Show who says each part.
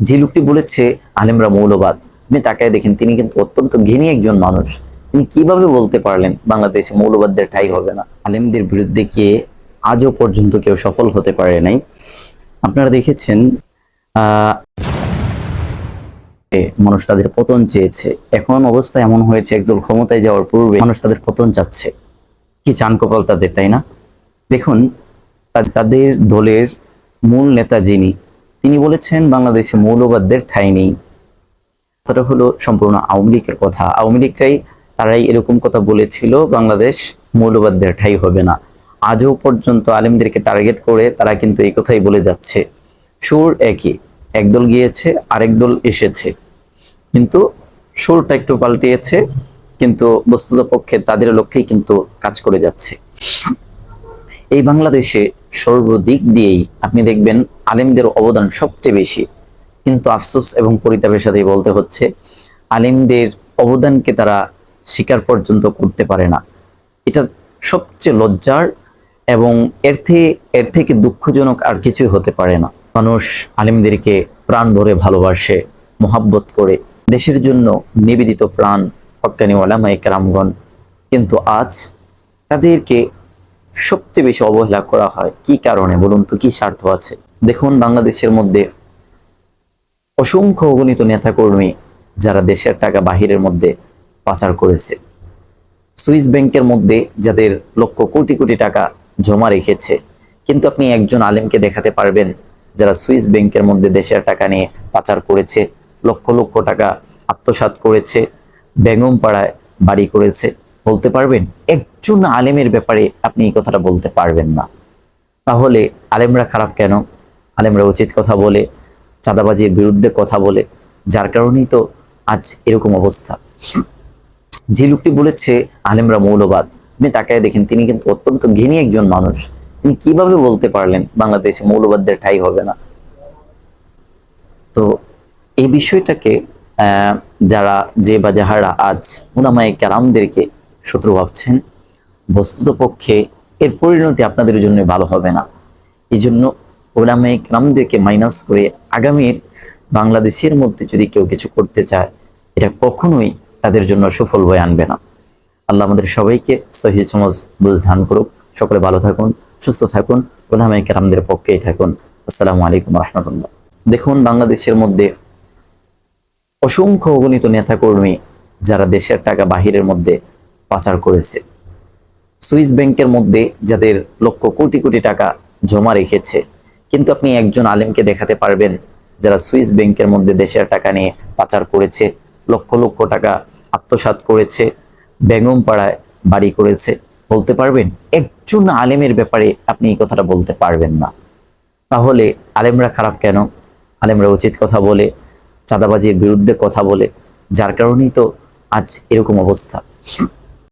Speaker 1: যে লোকটি বলেছে, আলেমরা মৌলবাদ। আপনি তাকায় দেখেন, তিনি কিন্তু অত্যন্ত ঘিনী একজন মানুষ। তিনি কীভাবে বলতে পারলেন, বাংলাদেশে মৌলবাদদের ঠাই হবে না? আলেমদের বিরুদ্ধে গিয়ে আজও পর্যন্ত কেউ সফল হতে পারে নাই। আপনারা দেখেছেন মানুষ তাদের পতন চেয়েছে। এখন অবস্থা এমন হয়েছে, একদল ক্ষমতায় যাওয়ার পূর্বে মানুষ তাদের পতন চাচ্ছে। কি চান কপাল তাদের, তাই না? দেখুন, তাদের দলের মূল নেতা যিনি তিনি বলেছেন, বাংলাদেশে মৌলবাদদের ঠাঁই নেই। কথাটা হলো সম্পূর্ণ আওয়ামী লীগের কথা। আওয়ামী লীগটাই, তারাই এরকম কথা বলেছিল, বাংলাদেশ মৌলবাদদের ঠাঁই হবে না। আজও পর্যন্ত আলেমদেরকে টার্গেট করে তারা কিন্তু এই কথাই বলে যাচ্ছে। সুর একই একদল গিয়েছে, আরেক দল এসেছে। কিন্তু সুরটা একটু পাল্টিয়েছে, কিন্তু বস্তুত পক্ষে তাদের লক্ষ্যেই কিন্তু কাজ করে যাচ্ছে। এই বাংলাদেশে সর্বদিক দিয়েই আপনি দেখবেন আলেমদের অবদান সবচেয়ে বেশি। কিন্তু আফসোস এবং পরিতাপের সাথে বলতে হচ্ছে, আলেমদের অবদানকে তারা স্বীকার পর্যন্ত করতে পারে না। এটা সবচেয়ে লজ্জার এবং এর থেকে এর থেকে দুঃখজনক আর কিছুই হতে পারে না। মানুষ আলেমদেরকে প্রাণ ভরে ভালোবাসে, মোহাব্বত করে, দেশের জন্য নিবেদিত প্রাণ হক্কানি ওলামাই কেরামগণ। কিন্তু আজ তাদেরকে সবচেয়ে বেশি অবহেলা করা হয় কি কারণে? বলুন তো, কি স্বার্থ আছে? দেখুন, বাংলাদেশের মধ্যে অসংখ্য অগণিত নেতাকর্মী যারা দেশের টাকা বাহিরের মধ্যে পাচার করেছে। সুইস ব্যাংকের মধ্যে যাদের লক্ষ কোটি কোটি টাকা জমা রেখেছে। কিন্তু আপনি একজন আলেমকে দেখাতে পারবেন যারা সুইস ব্যাংকের মধ্যে দেশের টাকা নিয়ে পাচার করেছে, লক্ষ লক্ষ টাকা আত্মসাৎ করেছে, বেগম পাড়ায় বাড়ি করেছে। বলতে পারবেন? একজন আলেমের ব্যাপারে আপনি এই কথাটা বলতে পারবেন না। তাহলে আলেমরা খারাপ কেন? আলেমরা উচিত কথা বলে, চাঁদাবাজির বিরুদ্ধে কথা বলে। যার কারণেই তো আজ এরকম অবস্থা। যে লোকটি বলেছে আলেমরা মৌলবাদ, আপনি তাকায় দেখেন, তিনি কিন্তু অত্যন্ত ঘিনী একজন মানুষ। তিনি কীভাবে বলতে পারলেন বাংলাদেশে মৌলবাদদের ঠাই হবে না? তো এই বিষয়টাকে যারা যে বা যাহারা আজ উনামায়ে কেরামদেরকে শত্রু ভাবছেন বস্তুত পক্ষে এর পরিণতি আপনাদের জন্য ভালো হবে না। এই জন্য ওলামায়ে কেরামদেরকে মাইনাস করে আগামীর বাংলাদেশের মধ্যে যদি কেউ কিছু করতে চায়, এটা কখনোই তাদের জন্য সুফল বয়ে আনবে না। আল্লাহ আমাদের সবাইকে সহি সমাজ বুঝ ধান করুক। সকলে ভালো থাকুন, সুস্থ থাকুন, ওলামায়ে কেরামদের পক্ষেই থাকুন। আসসালামু আলাইকুম রহমতুল্লাহ। দেখুন বাংলাদেশের মধ্যে অসংখ্য অগণিত নেতাকর্মী যারা দেশের টাকা বাহিরের মধ্যে পাচার করেছে। সুইস ব্যাংকের মধ্যে যাদের লক্ষ কোটি কোটি টাকা জমা রেখেছে। কিন্তু আপনি একজন আলেমকে দেখাতে পারবেন যারা সুইস ব্যাংকের মধ্যে দেশের টাকা নিয়ে পাচার করেছে, লক্ষ লক্ষ টাকা আত্মসাৎ করেছে, বেগম পাড়ায় বাড়ি করেছে। বলতে পারবেন, একজন আলেমের ব্যাপারে আপনি এই কথাটা বলতে পারবেন না। তাহলে আলেমরা খারাপ কেন? আলেমরা উচিত কথা বলে, চাঁদাবাজির বিরুদ্ধে কথা বলে, যার কারণেই তো আজ এরকম অবস্থা।